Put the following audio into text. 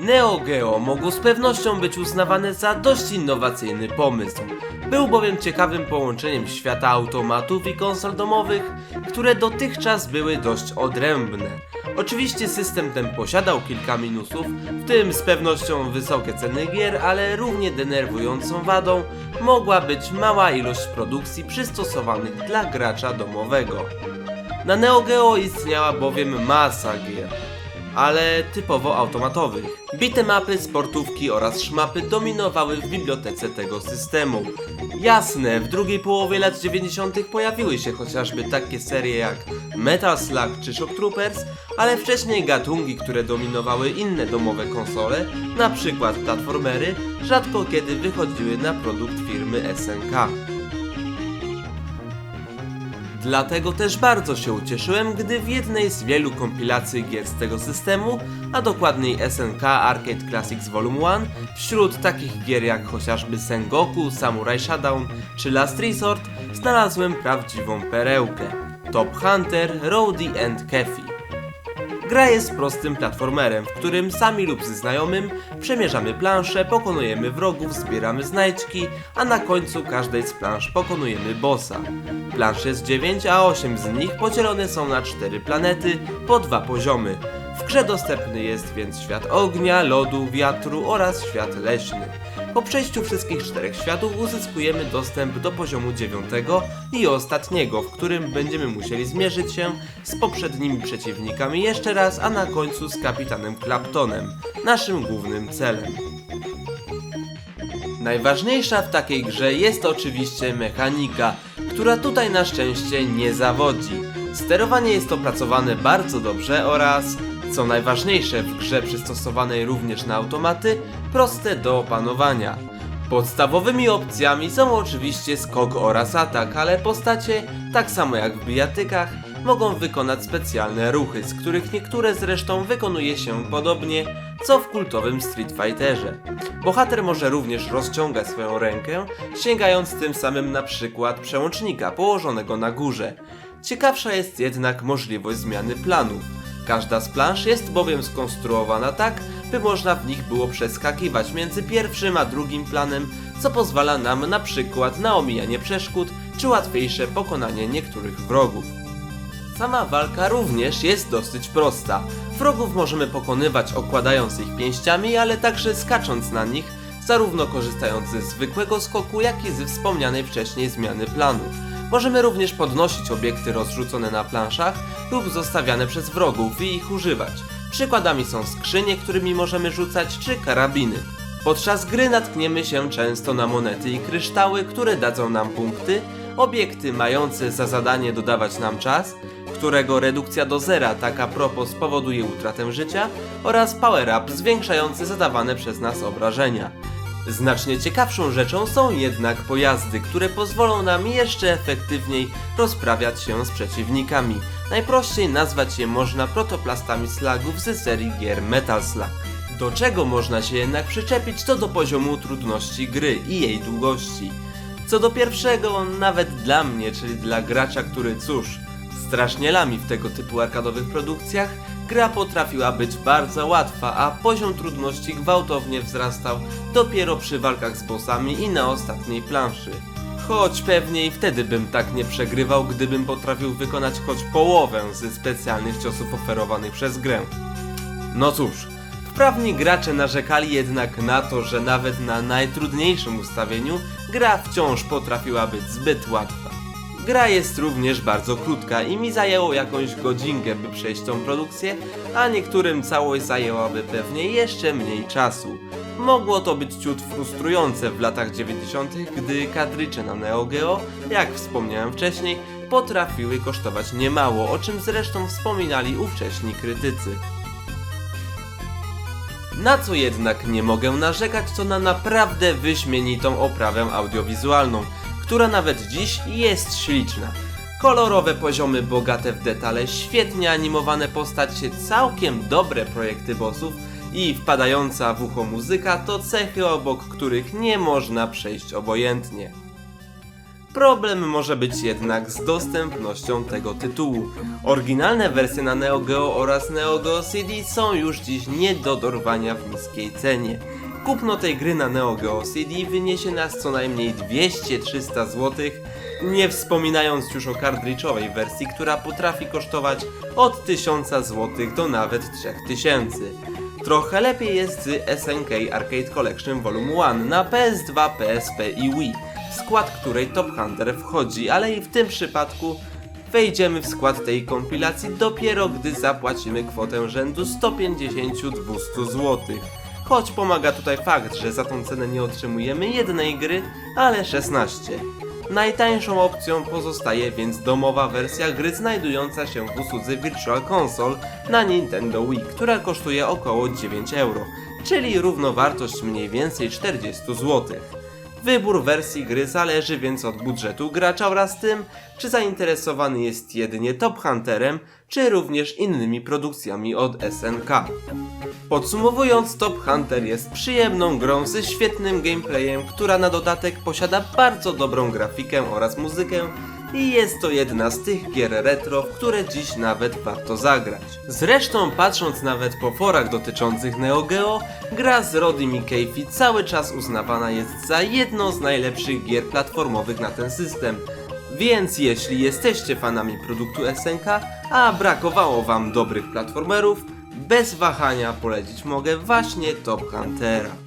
Neo Geo mogło z pewnością być uznawane za dość innowacyjny pomysł. Był bowiem ciekawym połączeniem świata automatów i konsol domowych, które dotychczas były dość odrębne. Oczywiście system ten posiadał kilka minusów, w tym z pewnością wysokie ceny gier, ale równie denerwującą wadą mogła być mała ilość produkcji przystosowanych dla gracza domowego. Na Neo Geo istniała bowiem masa gier, ale typowo automatowych. Bite mapy, sportówki oraz szmapy dominowały w bibliotece tego systemu. Jasne, w drugiej połowie lat 90. pojawiły się chociażby takie serie jak Metal Slug czy Shock Troopers, ale wcześniej gatunki, które dominowały inne domowe konsole, przykład platformery, rzadko kiedy wychodziły na produkt firmy SNK. Dlatego też bardzo się ucieszyłem, gdy w jednej z wielu kompilacji gier z tego systemu, a dokładniej SNK Arcade Classics Volume 1, wśród takich gier jak chociażby Sengoku, Samurai Shodown czy Last Resort, znalazłem prawdziwą perełkę. Top Hunter, Rowdy and Kefi. Gra jest prostym platformerem, w którym sami lub ze znajomym przemierzamy planszę, pokonujemy wrogów, zbieramy znajdźki, a na końcu każdej z plansz pokonujemy bossa. Plansz jest 9, a 8 z nich podzielone są na 4 planety po dwa poziomy. W grze dostępny jest więc świat ognia, lodu, wiatru oraz świat leśny. Po przejściu wszystkich czterech światów uzyskujemy dostęp do poziomu dziewiątego i ostatniego, w którym będziemy musieli zmierzyć się z poprzednimi przeciwnikami jeszcze raz, a na końcu z kapitanem Claptonem, naszym głównym celem. Najważniejsza w takiej grze jest oczywiście mechanika, która tutaj na szczęście nie zawodzi. Sterowanie jest opracowane bardzo dobrze oraz, co najważniejsze w grze przystosowanej również na automaty, proste do opanowania. Podstawowymi opcjami są oczywiście skok oraz atak, ale postacie, tak samo jak w bijatykach, mogą wykonać specjalne ruchy, z których niektóre zresztą wykonuje się podobnie co w kultowym Street Fighterze. Bohater może również rozciągać swoją rękę, sięgając tym samym na przykład przełącznika położonego na górze. Ciekawsza jest jednak możliwość zmiany planów. Każda z plansz jest bowiem skonstruowana tak, by można w nich było przeskakiwać między pierwszym a drugim planem, co pozwala nam na przykład na omijanie przeszkód czy łatwiejsze pokonanie niektórych wrogów. Sama walka również jest dosyć prosta. Wrogów możemy pokonywać okładając ich pięściami, ale także skacząc na nich, zarówno korzystając ze zwykłego skoku, jak i ze wspomnianej wcześniej zmiany planu. Możemy również podnosić obiekty rozrzucone na planszach lub zostawiane przez wrogów i ich używać. Przykładami są skrzynie, którymi możemy rzucać, czy karabiny. Podczas gry natkniemy się często na monety i kryształy, które dadzą nam punkty, obiekty mające za zadanie dodawać nam czas, którego redukcja do zera tak a propos spowoduje utratę życia oraz power-up zwiększający zadawane przez nas obrażenia. Znacznie ciekawszą rzeczą są jednak pojazdy, które pozwolą nam jeszcze efektywniej rozprawiać się z przeciwnikami. Najprościej nazwać je można protoplastami slagów ze serii gier Metal Slug. Do czego można się jednak przyczepić to do poziomu trudności gry i jej długości. Co do pierwszego, nawet dla mnie, czyli dla gracza, który cóż, strasznie lami w tego typu arkadowych produkcjach, gra potrafiła być bardzo łatwa, a poziom trudności gwałtownie wzrastał dopiero przy walkach z bossami i na ostatniej planszy. Choć pewnie i wtedy bym tak nie przegrywał, gdybym potrafił wykonać choć połowę ze specjalnych ciosów oferowanych przez grę. No cóż, wprawni gracze narzekali jednak na to, że nawet na najtrudniejszym ustawieniu gra wciąż potrafiła być zbyt łatwa. Gra jest również bardzo krótka i mi zajęło jakąś godzinkę, by przejść tą produkcję, a niektórym całość zajęłaby pewnie jeszcze mniej czasu. Mogło to być ciut frustrujące w latach 90., gdy kadrycze na Neo Geo, jak wspomniałem wcześniej, potrafiły kosztować niemało, o czym zresztą wspominali ówcześni krytycy. Na co jednak nie mogę narzekać, to na naprawdę wyśmienitą oprawę audiowizualną, która nawet dziś jest śliczna. Kolorowe poziomy bogate w detale, świetnie animowane postacie, całkiem dobre projekty bossów i wpadająca w ucho muzyka to cechy obok których nie można przejść obojętnie. Problem może być jednak z dostępnością tego tytułu. Oryginalne wersje na Neo Geo oraz Neo Geo CD są już dziś nie do dorwania w niskiej cenie. Kupno tej gry na Neo Geo CD wyniesie nas co najmniej 200-300 zł, nie wspominając już o kartridżowej wersji, która potrafi kosztować od 1000 zł do nawet 3000. Trochę lepiej jest z SNK Arcade Collection Volume 1 na PS2, PSP i Wii, w skład której Top Hunter wchodzi, ale i w tym przypadku wejdziemy w skład tej kompilacji dopiero gdy zapłacimy kwotę rzędu 150-200 zł. Choć pomaga tutaj fakt, że za tą cenę nie otrzymujemy jednej gry, ale 16. Najtańszą opcją pozostaje więc domowa wersja gry znajdująca się w usłudze Virtual Console na Nintendo Wii, która kosztuje około 9 euro, czyli równowartość mniej więcej 40 zł. Wybór wersji gry zależy więc od budżetu gracza oraz tym, czy zainteresowany jest jedynie Top Hunterem, czy również innymi produkcjami od SNK. Podsumowując, Top Hunter jest przyjemną grą ze świetnym gameplayem, która na dodatek posiada bardzo dobrą grafikę oraz muzykę i jest to jedna z tych gier retro, w które dziś nawet warto zagrać. Zresztą patrząc nawet po forach dotyczących Neo Geo, gra z Rodim i cały czas uznawana jest za jedną z najlepszych gier platformowych na ten system. Więc jeśli jesteście fanami produktu SNK, a brakowało wam dobrych platformerów, bez wahania polecić mogę właśnie Top Huntera.